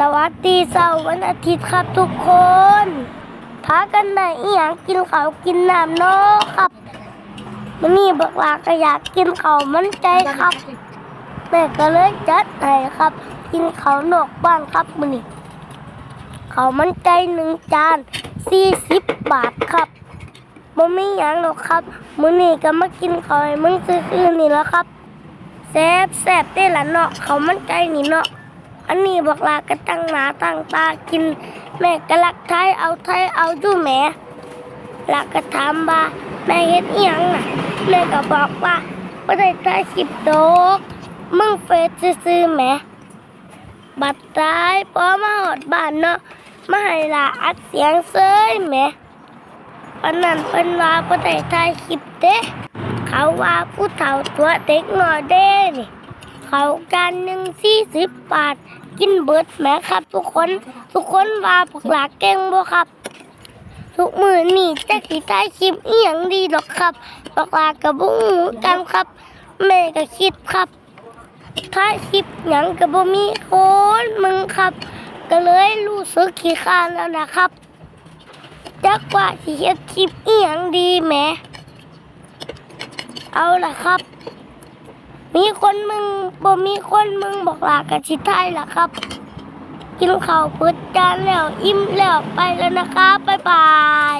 สวัสดีเสาร์วันอาทิตย์ครับทุกคนพากันไหนอหย่างกินเขากินน้ำเนาะครับมันนี่บอกว่าก็อยากกินเขามันใจครับแม่ก็เลยจัดให้ครับ กินเขานอกบ้านครับมื้อนี้ข้ามันไก่หนึ่งจานสี่สิบบาทครับบ่มีหยังหรอกครับมื้อนี้ก็มากินเขาวให้มึงซื้อๆนี่แล้วครับแซ่บแซ่บได้ละเนาะเขามันไก่นี่เนาะ อันนี้บอกลาก็ตั้งหนาตั้งตากิน แม่ก็รักไทยเอาไทยเอาอยู่แหมลักก็ถามว่าแม่เฮ็ดอีหยังน่ะแม่ก็บอกว่าบ่ได้ถ่ายคลิปดอกมึงเฟซซื้อแหมบัดตายพอมาหอดบ้านเนาะมาให้ลาอัดเสียงเซยแหมปานนั้นเป็นว่าบ่ได้ถ่ายคลิปเด้เขาว่าผู้เฒ่าตัวเด็กน้อยเด้นี่ เขาการหนึ่งสี่สิบบาท กินเบิดแหมครับ ทุกคน ทุกคนว่าพวกหลาเก่งบ่ครับ ทุกมือนี่จะสิถ่ายคลิปอีหยังดีดอกครับพวกหลากับบุ้งกันครับแม่ก็คิดครับ ถ้าคลิปหยังก็บ่มีโคนมึงครับ ก็เลยรู้สึกขี้คานแล้วนะครับจักว่าสิเฮ็ดคลิปอีหยังดีแหมเอาล่ะครับ มีคนมึงบ่มีคนมึงบอกลากระชิไทยล่ะครับ กินข้าวเปิดจานแล้วอิ่มแล้วไปแล้วนะครับบ๊ายบาย